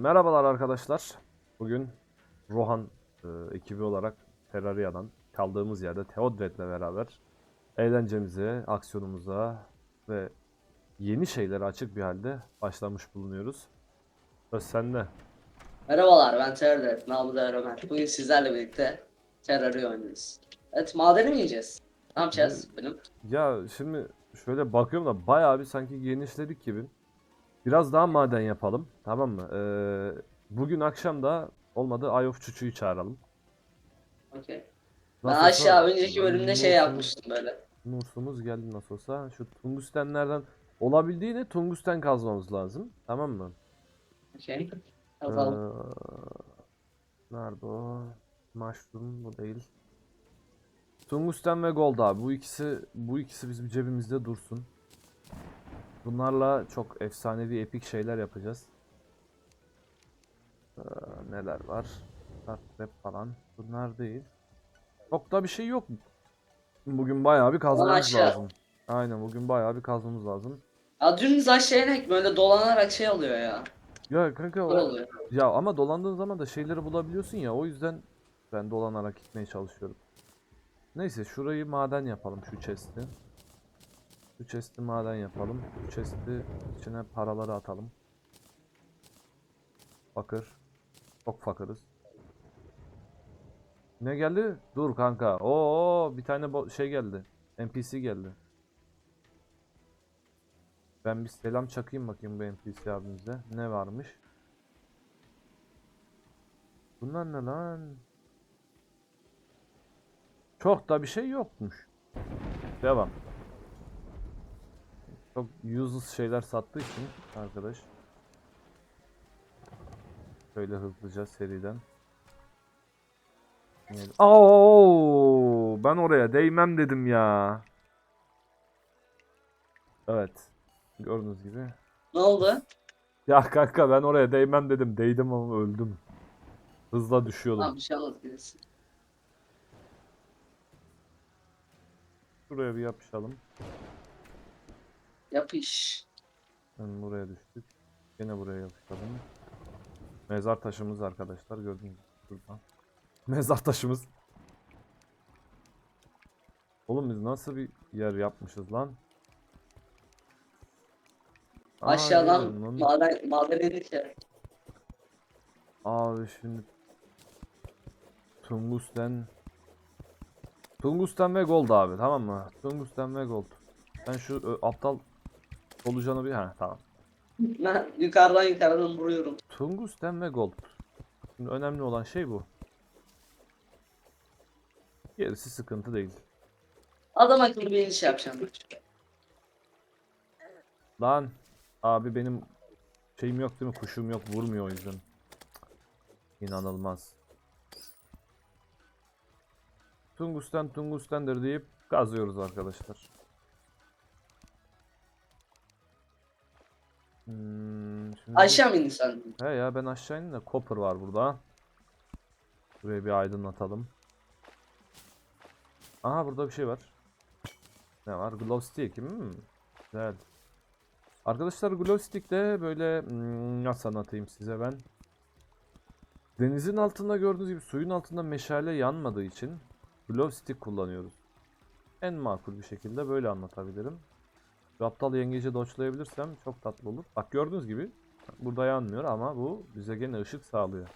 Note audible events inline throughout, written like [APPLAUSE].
merhabalar arkadaşlar. Bugün Rohan e, ekibi olarak Terraria'dan kaldığımız yerde Theodred'le beraber eğlencemize, aksiyonumuza ve yeni şeylere açık bir halde başlamış bulunuyoruz. Söz sende. Merhabalar ben namı da Ömer. Bugün sizlerle birlikte Terror'ı oynuyoruz. Evet madeni mi yiyeceğiz? Ne yapacağız? Benim. Ya şimdi şöyle bakıyorum da bayağı bir sanki genişledik gibi. Biraz daha maden yapalım. Tamam mı? Ee, bugün akşam da olmadı Eye of Çuçu'yu çağıralım. Okey. Ben Nasıl olsa aşağı önceki bölümde şey Nursumuz- yapmıştım böyle. Nursumuz geldi nasıl olsa. Şu tungstenlerden olabildiğine tungsten kazmamız lazım. Tamam mı? Okey. Yapalım. Ee, nerede o? Mushroom bu değil. Tungsten ve gold abi. Bu ikisi bu ikisi bizim cebimizde dursun. Bunlarla çok efsanevi epik şeyler yapacağız. Ee, neler var? Trap falan. Bunlar değil. Çok da bir şey yok. Bugün bayağı bir kazmamız lazım. Aynen bugün bayağı bir kazmamız lazım. Ya dümdüz aşağı inek böyle dolanarak şey oluyor ya. Ya kanka o- oluyor? Ya ama dolandığın zaman da şeyleri bulabiliyorsun ya o yüzden ben dolanarak gitmeye çalışıyorum. Neyse şurayı maden yapalım şu chest'i. Şu chest'i maden yapalım. Şu chest'i içine paraları atalım. Fakir. Çok fakiriz. Ne geldi? Dur kanka. Oo bir tane şey geldi. NPC geldi. Ben bir selam çakayım bakayım bu NPC abimize. Ne varmış? Bunlar ne lan? Çok da bir şey yokmuş. Devam. Çok useless şeyler sattığı için arkadaş. Şöyle hızlıca seriden. Oo, ben oraya değmem dedim ya. Evet. Gördüğünüz gibi. Ne oldu? Ya kanka ben oraya değmem dedim. Değdim ama öldüm. Hızla düşüyordum. Tamam bir şey olmaz birisi. Şuraya bir yapışalım. Yapış. Ben buraya düştük. Yine buraya yapışalım. Mezar taşımız arkadaşlar gördüğünüz gibi. Mezar taşımız. Oğlum biz nasıl bir yer yapmışız lan? Aa, Aşağıdan lan. maden, maden indik ya. Abi şimdi Tungsten Tungsten ve gold abi tamam mı? Tungsten ve gold. Ben şu ö, aptal solucanı bir ha tamam. Ben yukarıdan yukarıdan vuruyorum. Tungsten ve gold. Şimdi önemli olan şey bu. Gerisi sıkıntı değil. Adam akıllı bir iniş yapacağım. Lan abi benim şeyim yok değil mi? Kuşum yok vurmuyor o yüzden. İnanılmaz. Tungsten tungustendir deyip kazıyoruz arkadaşlar. Hmm, şimdi Aşağı mı indin sen? He ya ben aşağı indim de copper var burada. Burayı bir aydınlatalım. Aha burada bir şey var. Ne var? Glow stick. Hmm. Güzel. Arkadaşlar glow stick de böyle hmm, nasıl anlatayım size ben. Denizin altında gördüğünüz gibi suyun altında meşale yanmadığı için glow stick kullanıyoruz. En makul bir şekilde böyle anlatabilirim. Şu aptal yengeci doçlayabilirsem çok tatlı olur. Bak gördüğünüz gibi Burada yanmıyor ama bu bize gene ışık sağlıyor.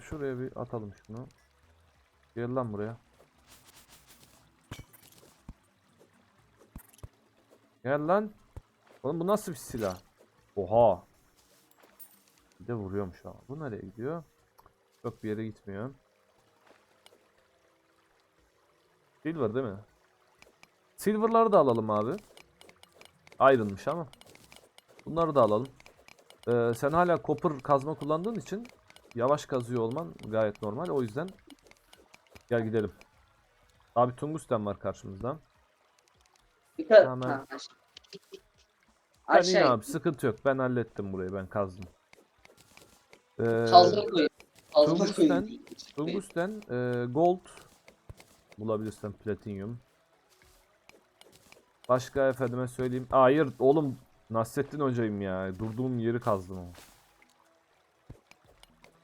Şuraya bir atalım şunu. Gel lan buraya. Gel lan. Oğlum bu nasıl bir silah? Oha. Bir de vuruyormuş ama. Bu nereye gidiyor? Yok bir yere gitmiyor. Silver değil mi? Silver'ları da alalım abi. Ayrılmış ama. Bunları da alalım. Ee, sen hala copper kazma kullandığın için yavaş kazıyor olman gayet normal. O yüzden gel gidelim. Abi tungsten var karşımızda. Yukarı. Ha, aşağı. Ben in abi sıkıntı yok. Ben hallettim burayı. Ben kazdım. Ee, Kazma koyun. Kazma tungsten, koyun. tungsten, e, gold bulabilirsen platinyum. Başka efendime söyleyeyim. Hayır oğlum Nasrettin hocayım ya. Durduğum yeri kazdım ama.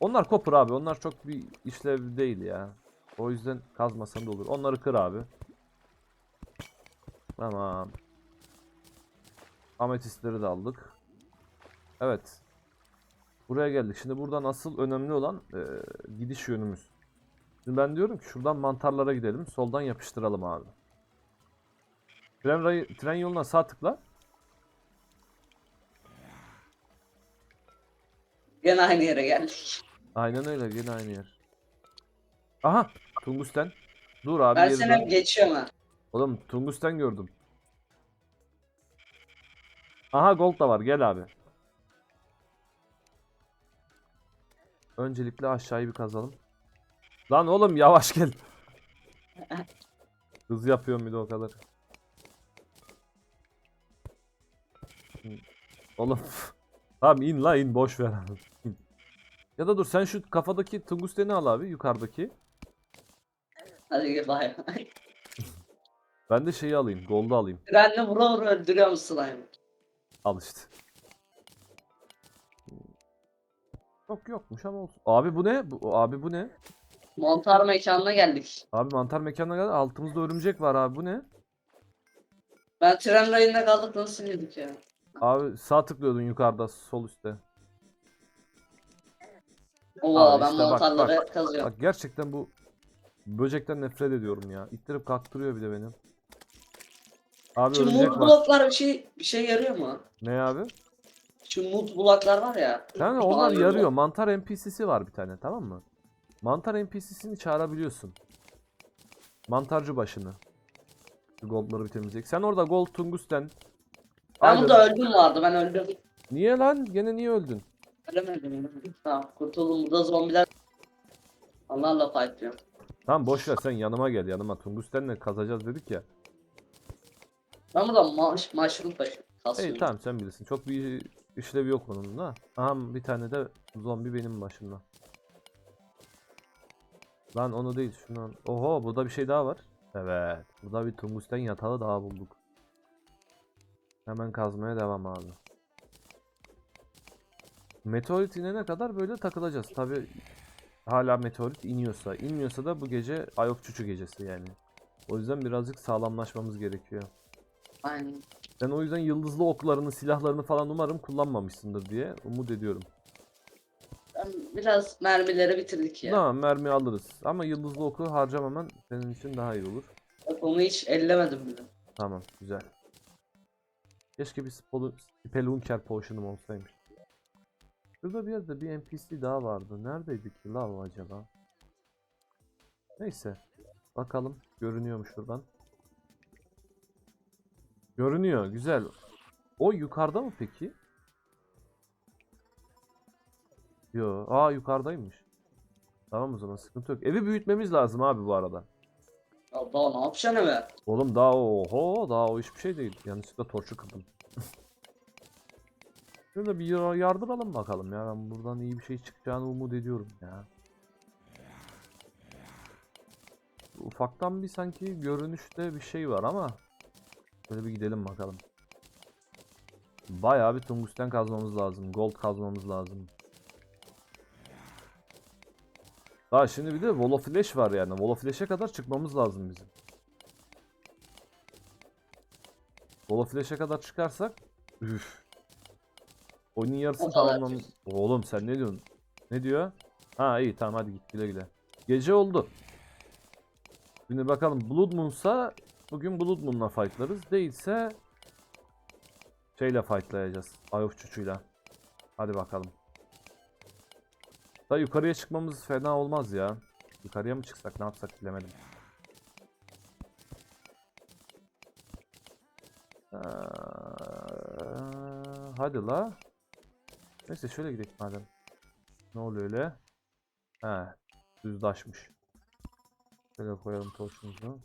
Onlar kopur abi. Onlar çok bir işlev değil ya. O yüzden kazmasan da olur. Onları kır abi. Tamam. Ametistleri de aldık. Evet. Buraya geldik. Şimdi buradan asıl önemli olan e, gidiş yönümüz. Şimdi ben diyorum ki şuradan mantarlara gidelim. Soldan yapıştıralım abi. Tren, rayı, tren yoluna sağ tıkla. Gene aynı yere geldik. Aynen öyle. Gene aynı yer. Aha. Tungusten. Dur abi. Ben geri seni dön. hep geçiyorum ha. Oğlum Tungusten gördüm. Aha gold da var. Gel abi. Öncelikle aşağıyı bir kazalım. Lan oğlum yavaş gel. [LAUGHS] Hız yapıyorum bir de o kadar. Oğlum. [LAUGHS] Tamam in la in boş ver. İn. ya da dur sen şu kafadaki tungusteni al abi yukarıdaki. Hadi gel bay bay. Ben de şeyi alayım. Gold'u alayım. Trenle vura vura öldürüyorum slime'ı. Al işte. Yok yokmuş ama olsun. Abi bu ne? Bu, abi bu ne? Montar mekanına geldik. Abi mantar mekanına geldi. Altımızda örümcek var abi bu ne? Ben tren rayında kaldık nasıl yedik ya? Abi sağ tıklıyordun yukarıda sol üstte. Ova Abi ben işte bak, montarları bak. kazıyorum. Bak gerçekten bu böcekten nefret ediyorum ya. İttirip kalktırıyor bir de beni. Abi Şu örümcek mut var. bloklar bir şey bir şey yarıyor mu? Ne abi? Şu mut bloklar var ya. Yani Şu onlar yarıyor. blok. Mantar NPC'si var bir tane tamam mı? Mantar NPC'sini çağırabiliyorsun. Mantarcı başını. Şu goldları bitirmeyecek. Sen orada gold tungsten. Ben Aynen. burada öldüm vardı ben öldüm. Niye lan? Gene niye öldün? Ölemedim. ölemedim. Tamam kurtuldum burada zombiler. Onlarla fightlıyorum. Tamam boş ver sen yanıma gel yanıma. Tungustenle kazacağız dedik ya. Ben burada maş, mushroom taşıyorum. İyi Kasıyorum. tamam sen bilirsin. Çok bir işlevi yok bunun da. Aha bir tane de zombi benim başımda. Lan onu değil şunu. Oho burada bir şey daha var. Evet. Burada bir tungsten yatağı daha bulduk. Hemen kazmaya devam abi. Meteorit inene kadar böyle takılacağız. Tabi hala meteorit iniyorsa. inmiyorsa da bu gece Ay of Çuçu gecesi yani. O yüzden birazcık sağlamlaşmamız gerekiyor. Aynen. Ben o yüzden yıldızlı oklarını, silahlarını falan umarım kullanmamışsındır diye umut ediyorum. Ben biraz mermileri bitirdik ya. Tamam mermi alırız. Ama yıldızlı oku harcamaman senin için daha iyi olur. Bak onu hiç ellemedim bile. Tamam güzel. Keşke bir spolu- spelunker potion'um olsaymış. Şurada bir yerde bir NPC daha vardı. Neredeydi ki la o acaba? Neyse. Bakalım. Görünüyormuş şuradan. Görünüyor. Güzel. O yukarıda mı peki? Yo. Aa yukarıdaymış. Tamam o zaman sıkıntı yok. Evi büyütmemiz lazım abi bu arada. Ya daha ne yapacaksın eve? Oğlum daha oho daha o hiçbir şey değil. Yanlışlıkla torçu kırdım. [LAUGHS] Şöyle bir yar- yardıralım bakalım ya. Ben buradan iyi bir şey çıkacağını umut ediyorum ya. Ufaktan bir sanki görünüşte bir şey var ama Şöyle bir gidelim bakalım. Bayağı bir tungsten kazmamız lazım. Gold kazmamız lazım. Daha şimdi bir de of Flash var yani. Of Flash'e kadar çıkmamız lazım bizim. Of Flash'e kadar çıkarsak üf. Oyunun yarısını tamamlamamız... Oğlum sen ne diyorsun? Ne diyor? Ha iyi tamam hadi git güle güle. Gece oldu. Şimdi bakalım Blood Moon'sa bugün Blood Moon'la fightlarız. Değilse şeyle fightlayacağız. Eye of Chuchu'yla. Hadi bakalım. Da yukarıya çıkmamız fena olmaz ya. Yukarıya mı çıksak ne yapsak bilemedim. Ee, hadi la. Neyse şöyle gidelim madem. Ne oluyor öyle? He, düzdaşmış. Şöyle koyalım torçumuzu.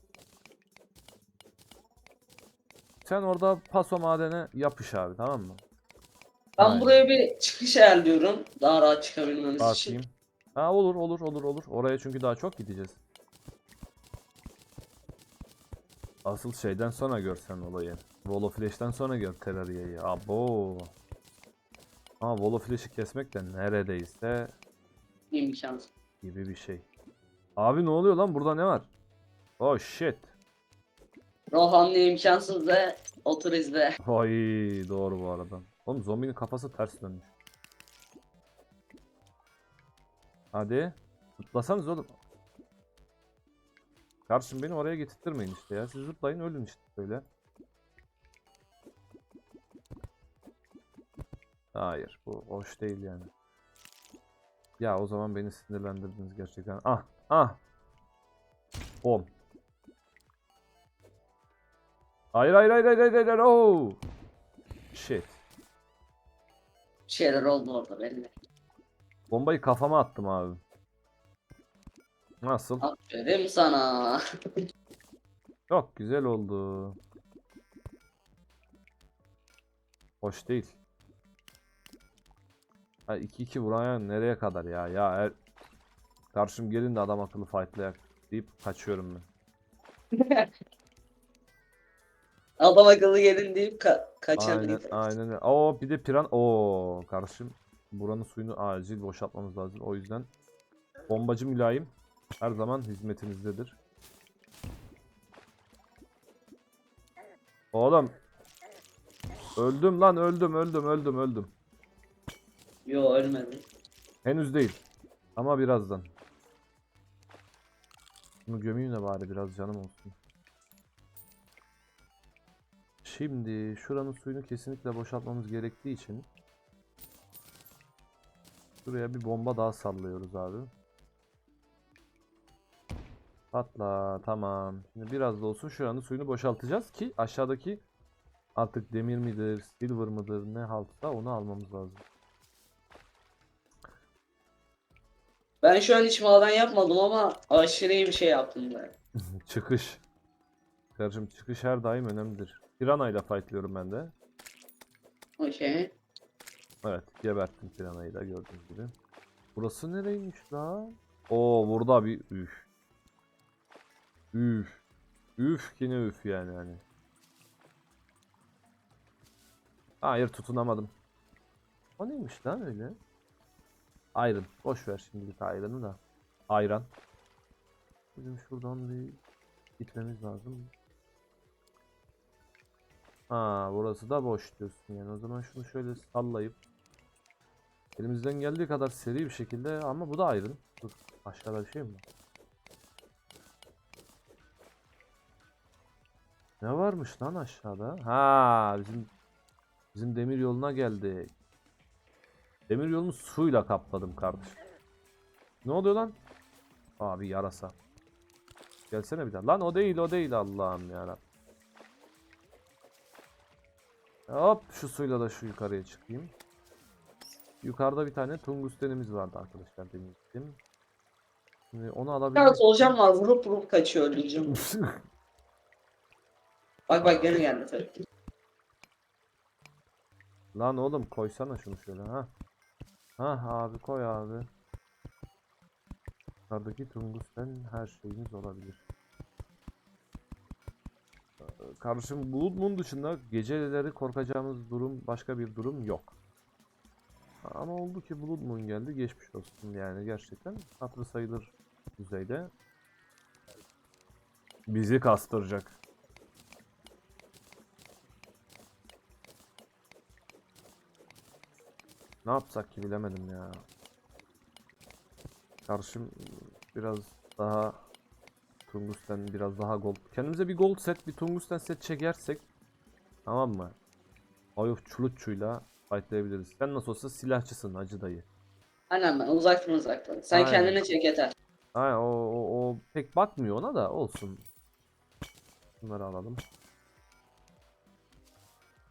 Sen orada paso madene yapış abi tamam mı? Ben Aynen. buraya bir çıkış ayarlıyorum. Daha rahat çıkabilmemiz için. Bakayım. Ha olur olur olur olur. Oraya çünkü daha çok gideceğiz. Asıl şeyden sonra görsen olayı. Of Flash'ten sonra gör Terraria'yı. Abo. Ama of Flash'ı kesmek de neredeyse İmkansız. gibi bir şey. Abi ne oluyor lan? Burada ne var? Oh shit. Rohanlı imkansız da otur izle. Ay doğru bu arada. Oğlum zombinin kafası ters dönmüş. Hadi. Zıplasanız oğlum. Karşım beni oraya getirtmeyin işte ya. Siz zıplayın ölün işte böyle. Hayır bu hoş değil yani. Ya o zaman beni sinirlendirdiniz gerçekten. Ah ah. Bom. Hayır hayır hayır hayır hayır hayır. Oh. Shit. Şeyler oldu orada belli. Bombayı kafama attım abi. Nasıl? Aferin sana. [LAUGHS] Çok güzel oldu. Hoş değil. Ha 2-2 vuran nereye kadar ya? Ya er... Karşım gelin de adam akıllı fightlayak deyip kaçıyorum ben. [LAUGHS] Adam akıllı gelin deyip ka kaçan Aynen aynen. öyle. Oo bir de piran. Oo karşım buranın suyunu acil boşaltmamız lazım. O yüzden bombacı mülayim her zaman hizmetinizdedir. Oğlum öldüm lan öldüm öldüm öldüm öldüm. Yo ölmedi. Henüz değil ama birazdan. Bunu gömeyim de bari biraz canım olsun. Şimdi şuranın suyunu kesinlikle boşaltmamız gerektiği için Şuraya bir bomba daha sallıyoruz abi. Patla tamam. Şimdi biraz da olsun şuranın suyunu boşaltacağız ki aşağıdaki artık demir midir, silver mıdır ne haltsa onu almamız lazım. Ben şu an hiç maden yapmadım ama aşırı iyi bir şey yaptım ben. [LAUGHS] Çıkış. Kardeşim çıkış her daim önemlidir. Pirana ile fightlıyorum ben de. Okey. Evet geberttim Pirana'yı da gördüğünüz gibi. Burası nereymiş la? Oo burada bir üf. Üf. Üf yine üf yani hani. Hayır tutunamadım. O neymiş lan öyle? Iron. Boş ver şimdilik Iron'ı da. Ayran. Bizim şuradan bir gitmemiz lazım. Ha burası da boş diyorsun yani. O zaman şunu şöyle sallayıp elimizden geldiği kadar seri bir şekilde ama bu da ayrın. Dur aşağıda bir şey mi var? Ne varmış lan aşağıda? Ha bizim bizim demir yoluna geldik. Demir yolunu suyla kapladım kardeşim. Ne oluyor lan? Abi yarasa. Gelsene bir daha. Lan o değil o değil Allah'ım ya. Hop şu suyla da şu yukarıya çıkayım. Yukarıda bir tane tungustenimiz vardı arkadaşlar demiştim. Şimdi onu Ya alabilmek solucan var vurup vurup kaçıyor öldüreceğim. [LAUGHS] bak bak gene geldi tabii. Lan oğlum koysana şunu şöyle ha. Ha abi koy abi. Yukarıdaki tungusten her şeyimiz olabilir. Kardeşim Blood Moon dışında geceleri korkacağımız durum başka bir durum yok. Ama oldu ki Blood Moon geldi geçmiş olsun yani gerçekten hatırı sayılır düzeyde. Bizi kastıracak. Ne yapsak ki bilemedim ya. Karşım biraz daha tungsten biraz daha gold. Kendimize bir gold set, bir tungsten set çekersek tamam mı? Ayuf çuluççuyla fightlayabiliriz. Sen nasıl olsa silahçısın hacı dayı. Aynen ben uzaktan uzaktan. Sen Aynen. kendine çek yeter. Aynen o, o, o pek bakmıyor ona da olsun. Bunları alalım.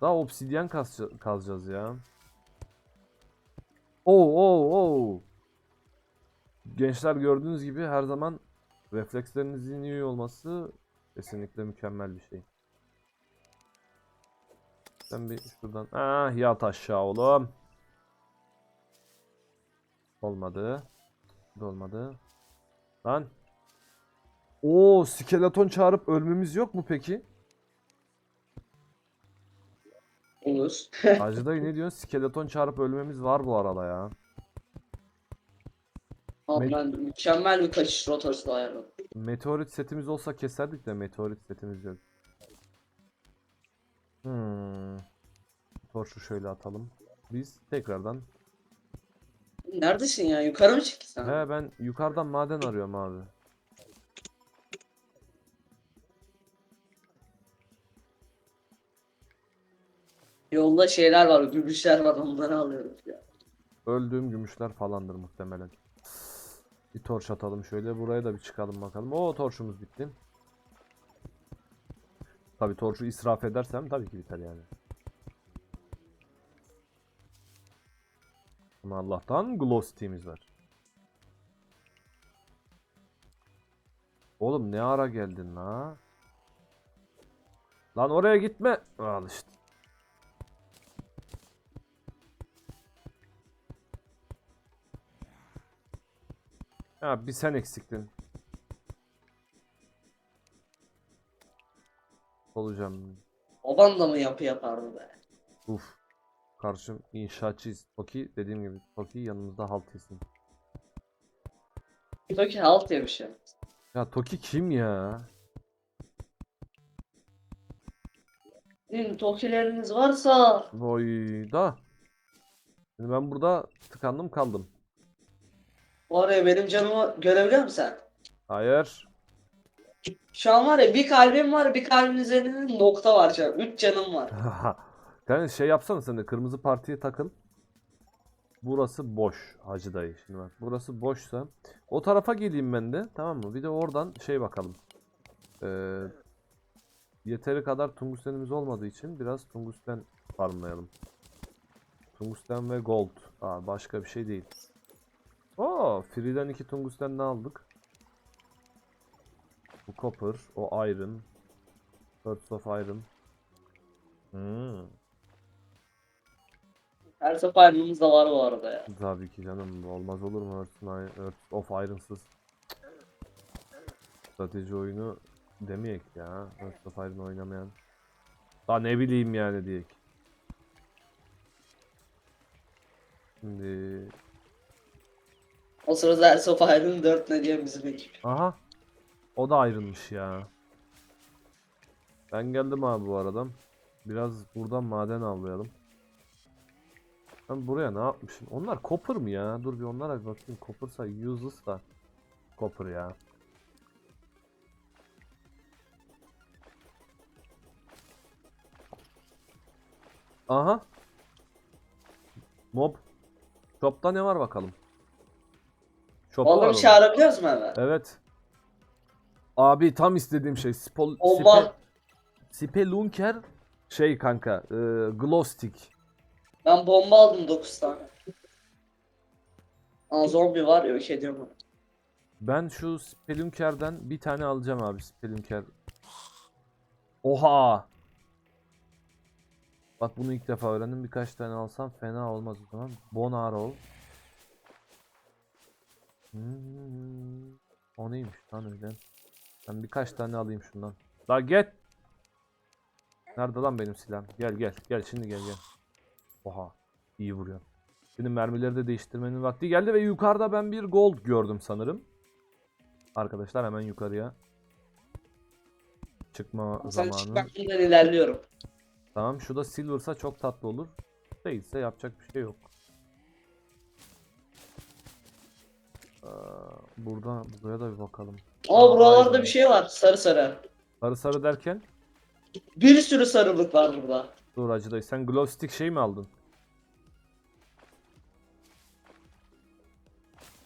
Daha obsidyen kazca- kazacağız ya. Oo oo oo. Gençler gördüğünüz gibi her zaman reflekslerinizin iyi olması kesinlikle mükemmel bir şey. Sen bir şuradan ah yat aşağı oğlum. Olmadı. Olmadı. Lan. Oo skeleton çağırıp ölmemiz yok mu peki? Olur. Hacı dayı ne diyorsun? Skeleton çağırıp ölmemiz var bu arada ya. Me- ben mükemmel bir kaçış rotası ayarladım. Meteorit setimiz olsa keserdik de meteorit setimiz yok. Hmm. Torçu şöyle atalım. Biz tekrardan. Neredesin ya? Yukarı mı çıktın sen? He ben yukarıdan maden arıyorum abi. Yolda şeyler var, gümüşler var onları alıyoruz ya. Öldüğüm gümüşler falandır muhtemelen. Bir torç atalım şöyle. Buraya da bir çıkalım bakalım. O torçumuz bitti. Tabi torçu israf edersem tabii ki biter yani. Ama Allah'tan glow stick'imiz var. Oğlum ne ara geldin la? Lan oraya gitme. Al işte. Ya bir sen eksiktin. Olacağım. Baban da mı yapı yapardı be? Uf. Karşım inşaatçıyız. Toki dediğim gibi Toki yanımızda halt etsin. Toki halt bir şey. Ya Toki kim ya? Sizin Tokileriniz varsa Boy da. Şimdi ben burada tıkandım kaldım. Var ya benim canımı görebiliyor musun sen? Hayır. Şu an var ya bir kalbim var bir kalbin üzerinde nokta var canım. Üç canım var. [LAUGHS] Yani şey yapsana sen de kırmızı partiye takıl. Burası boş Hacı dayı. Şimdi bak burası boşsa o tarafa geleyim ben de tamam mı? Bir de oradan şey bakalım. Ee, yeteri kadar tungstenimiz olmadığı için biraz tungsten farmlayalım. Tungsten ve gold. Aa, başka bir şey değil. Oo, Free'den iki tungsten ne aldık? Bu copper, o iron. Hearts of iron. Hmm. Her seferimiz de var bu arada ya. Tabii ki canım olmaz olur mu Earth, Earth of Iron'sız strateji oyunu demeyek ya Earth of Iron oynamayan daha ne bileyim yani diyek Şimdi O sırada seferinin dört ne diye bizim ekip. aha o da ayrılmış ya ben geldim abi bu arada biraz buradan maden avlayalım ben buraya ne yapmışım onlar copper mı ya dur bir onlara bir bakayım copper'sa useless da copper ya Aha. Mob. Shop'ta ne var bakalım. Var Oğlum orada. çağırabiliyoruz mu hemen? Evet. Abi tam istediğim şey. Spol, Bomba. Spe, Spelunker şey kanka. E, glow stick. Ben bomba aldım 9 tane. Aa zombi var yok ediyorum onu. Ben şu Spelunker'den bir tane alacağım abi. Spelunker. Oha. Bak bunu ilk defa öğrendim. Birkaç tane alsam fena olmaz o zaman. Bone Arrow. Hmm. O neymiş lan öyle? Ben birkaç tane alayım şundan. La gel. Nerede lan benim silahım? Gel gel. Gel şimdi gel gel. Oha. iyi vuruyor. Şimdi mermileri de değiştirmenin vakti geldi ve yukarıda ben bir gold gördüm sanırım. Arkadaşlar hemen yukarıya çıkma Sen zamanı. çık ben bundan ilerliyorum. Tamam şu da silver'sa çok tatlı olur. Değilse yapacak bir şey yok. Ee, buraya da bir bakalım. Ama buralarda bir şey var sarı sarı. Sarı sarı derken Bir sürü sarılık var burada. dur Hacı dayı sen glow stick şey mi aldın?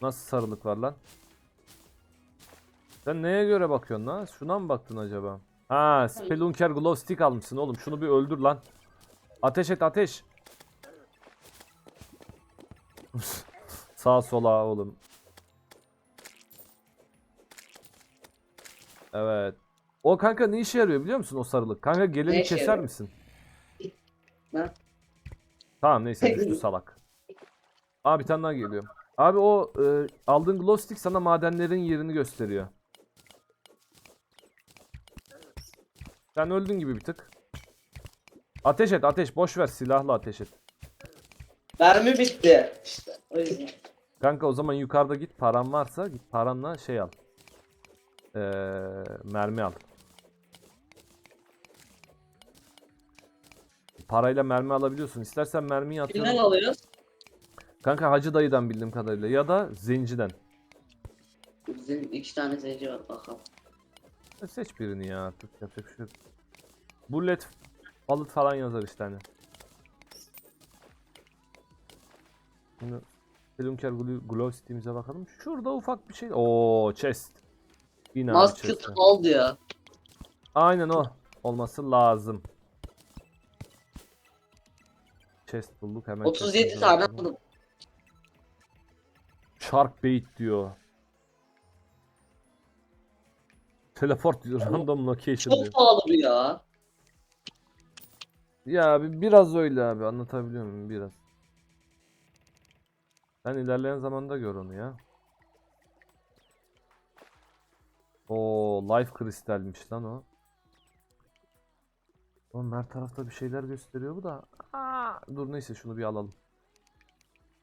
Nasıl sarılık var lan? Sen neye göre bakıyorsun lan? Şuna mı baktın acaba? Ha, Spelunker glow stick almışsın oğlum. Şunu bir öldür lan. Ateş et ateş. [LAUGHS] Sağa sola oğlum. Evet. O kanka ne işe yarıyor biliyor musun o sarılık? Kanka geleni Ne işe keser yarıyor? misin? Ne? Tamam neyse düştü [LAUGHS] salak. Abi bir tane daha geliyor. Abi o e, aldığın glow stick sana madenlerin yerini gösteriyor. Sen öldün gibi bir tık. Ateş et ateş boş ver silahla ateş et. Mermi bitti. İşte o yüzden. Kanka o zaman yukarıda git paran varsa git paranla şey al. Ee, mermi al. Parayla mermi alabiliyorsun. İstersen mermiyi atıyorum. Kimden alıyoruz? Kanka Hacı dayıdan bildiğim kadarıyla ya da zenciden. Bizim iki tane zenci var bakalım. E, Seç birini ya artık yapacak bir şey yok. Bullet balık falan yazar işte hani. Şimdi Selunker Glo- Glow City'mize bakalım. Şurada ufak bir şey. Oo chest. Yine Masked chest. Hall diyor. Aynen o. Olması lazım. Chest bulduk hemen. 37 chest'imize tane aldım. Shark bait diyor. Teleport diyor. Random location diyor. Çok pahalı bu ya. Ya abi biraz öyle abi anlatabiliyor muyum biraz. Sen ilerleyen zamanda gör onu ya. O life kristalmiş lan o. Oğlum her tarafta bir şeyler gösteriyor bu da. Aa, dur neyse şunu bir alalım.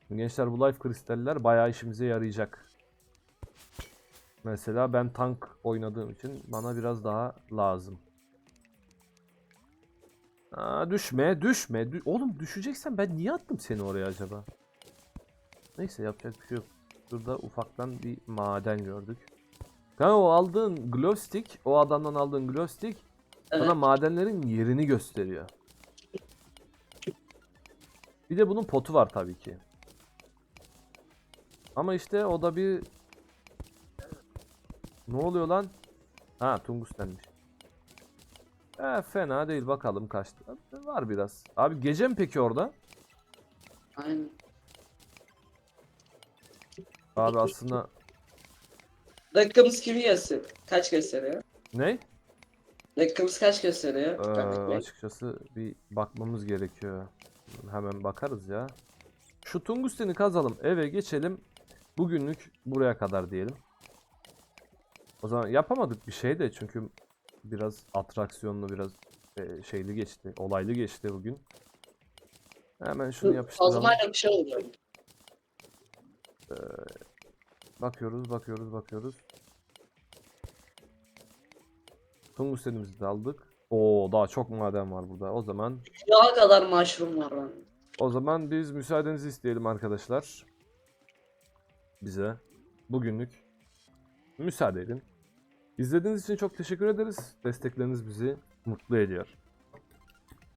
Gençler bu life kristaller bayağı işimize yarayacak. Mesela ben tank oynadığım için bana biraz daha lazım. Aa, düşme, düşme. Dü- Oğlum düşeceksen ben niye attım seni oraya acaba? Neyse yapacak bir şey yok. Şurada ufaktan bir maden gördük. Kanka o aldığın glow stick, o adamdan aldığın glow stick Evet. sana madenlerin yerini gösteriyor. Bir de bunun potu var tabii ki. Ama işte o da bir... Ne oluyor lan? Ha tungstenmiş. E, fena değil bakalım kaçtı. Var biraz. Abi gece mi peki orada? Aynen. Abi aslında Dakikamız kimi gösteriyor? Kaç gösteriyor? ne? Dakikamız kaç gösteriyor? Ee, açıkçası bir bakmamız gerekiyor. Hemen bakarız ya. Şu tungsteni kazalım, eve geçelim. Bugünlük buraya kadar diyelim. O zaman yapamadık bir şey de çünkü biraz atraksiyonlu, biraz e, şeyli geçti, olaylı geçti bugün. Hemen şunu yapıştıralım. Kazmayla bir şey oluyor. Bakıyoruz, bakıyoruz, bakıyoruz. Tungstenimizi de aldık. Oo, daha çok maden var burada. O zaman Ya kadar mushroom var lan. O zaman biz müsaadenizi isteyelim arkadaşlar. Bize bugünlük müsaade edin. İzlediğiniz için çok teşekkür ederiz. Destekleriniz bizi mutlu ediyor.